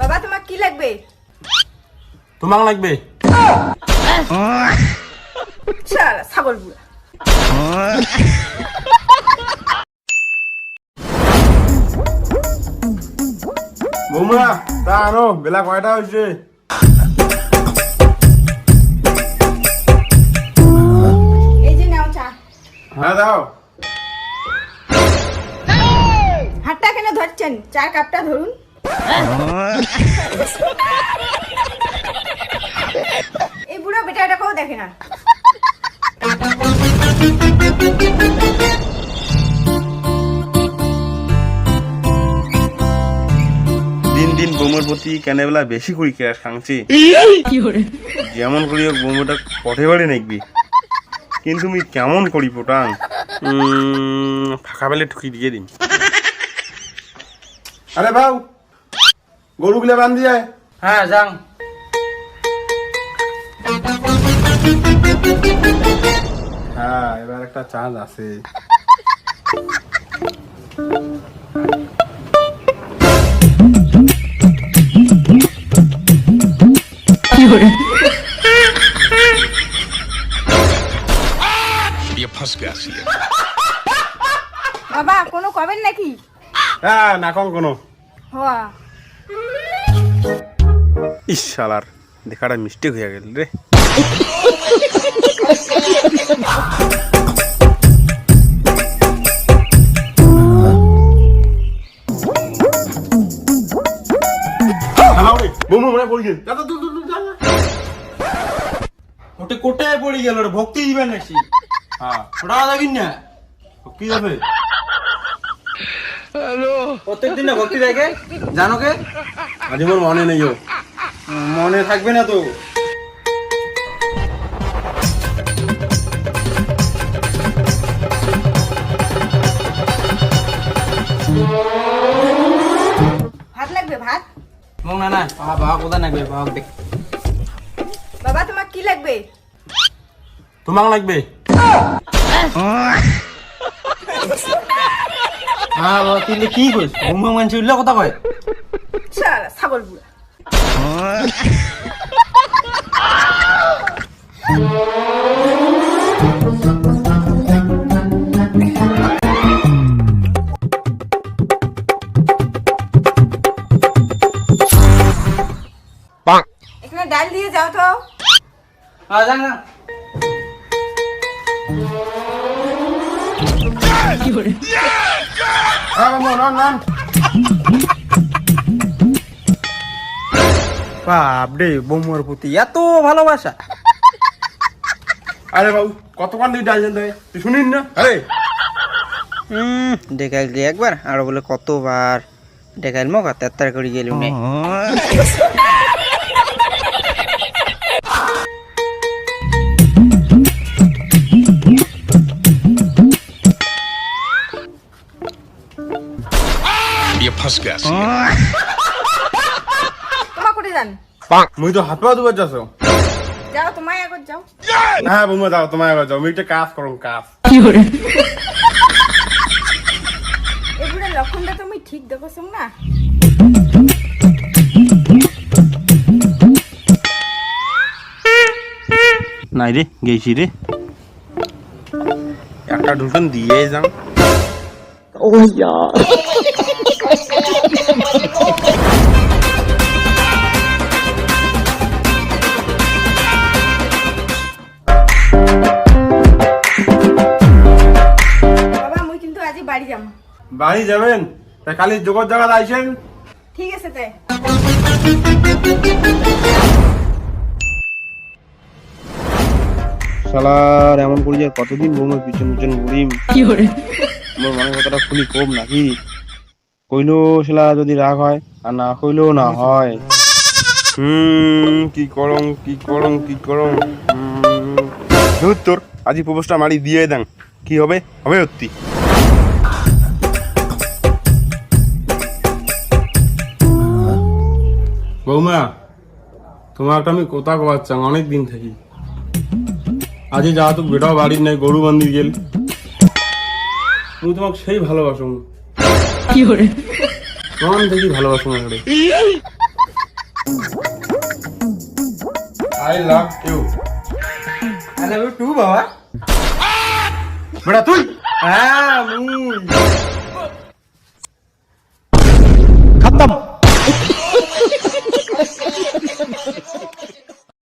বাবা তোমার কি লাগবে? তোমাক লাগবে? ছাগল বুড়া। বৌমা তা আনো বেলা কয়টা হয়েছে নাও চা। হ্যাঁ দাও। হাতটা কেন ধরছেন? চার কাপটা ধরুন। এই বুড়ো বেটাটাকেও দেখে না। দিন দিন বৌমার প্রতি কেনেবেলা বেশি করি ক্যাশ খাংছি। যেমন করি হোক বৌমাটা পথে বাড়ি নাকবি। কিন্তু আমি কেমন করি পোটাং? উম, ফাঁকা বেলে ঠুকি দিয়ে দিন। আরে ভাও গরুগুলা বান্ধি যায় হ্যাঁ যাং হ্যাঁ এবার একটা চান্স আছে। বাবা কোনো কবেন নাকি? হ্যাঁ না কম কোনো। হ্যাঁ। ইস শালার দেখাটা মিস্টেক হয়ে গেল রে। ওটা কোটায় পড়ে গেল ভক্তি দিবেন নাকি? হ্যাঁ। ওটা যাবিন না কি যাবে। প্রত্যেক দিন না ভক্তি দেখে? জানো কে? আজ আমার মনে নেই ও। মনে থাকবে না তো। ভাত লাগবে ভাত? না না বাবা কোথায় নাকবে বাবা বাবা তোমার কি লাগবে? তোমাক লাগবে? হ্যাঁ বাবা তুই কি কইস? ঘুমা মানছি উল্লা কথা কয়। শালা ছাগল বুড়া। এখানে ডাল দিয়ে যাও তো। হ্যাঁ না হ্যাঁ বৌমা নন নন বাপ রে বৌমার প্রতি এত ভালোবাসা। আরে বাবু কতক্ষণ তুই ডাল জানতে? তুই শুনিস না? আরে। হুম দেখাইল একবার আর বলে কতবার? দেখাইল মগা তেত্তার করে গেলুম তোমা কুটে যান মুই তো হাত পা দুবার যাছো যাও তোমায় আগত যাও কি করে না নাই রে গেছি রে একটা ঢুকান দিয়ে যাও ও ইয়ার বাড়ি যাম। বাড়ি যাবেন? তা কালি জায়গা আইছেন ঠিক আছে তাই শালার এমন করি যে কতদিন বৌমার পিছন পিছন ঘুরিম? মোর মনে কথাটা খুলি কম নাকি? কইলো শালা যদি রাগ হয় আর না কইলেও না হয়। হুম কি করং কি করং কি করং। ধুর তোর আজি প্রপোজটা মারি দিয়ে দেন কি হবে? হবে সত্যি। বৌমা তোমাকে আমি কোথা কোয়াচ্ছাম অনেক দিন থাকি আজকে যা তো বেটাও বাড়ির নাই গরু বান্ধি গেল। আমি তোমাকে সেই ভালোবাসো। কি করে? কোন দেখি ভালোবাসো না রে I love you I love you too বাবা। বড়া তুই? হ্যাঁ মুই খতম।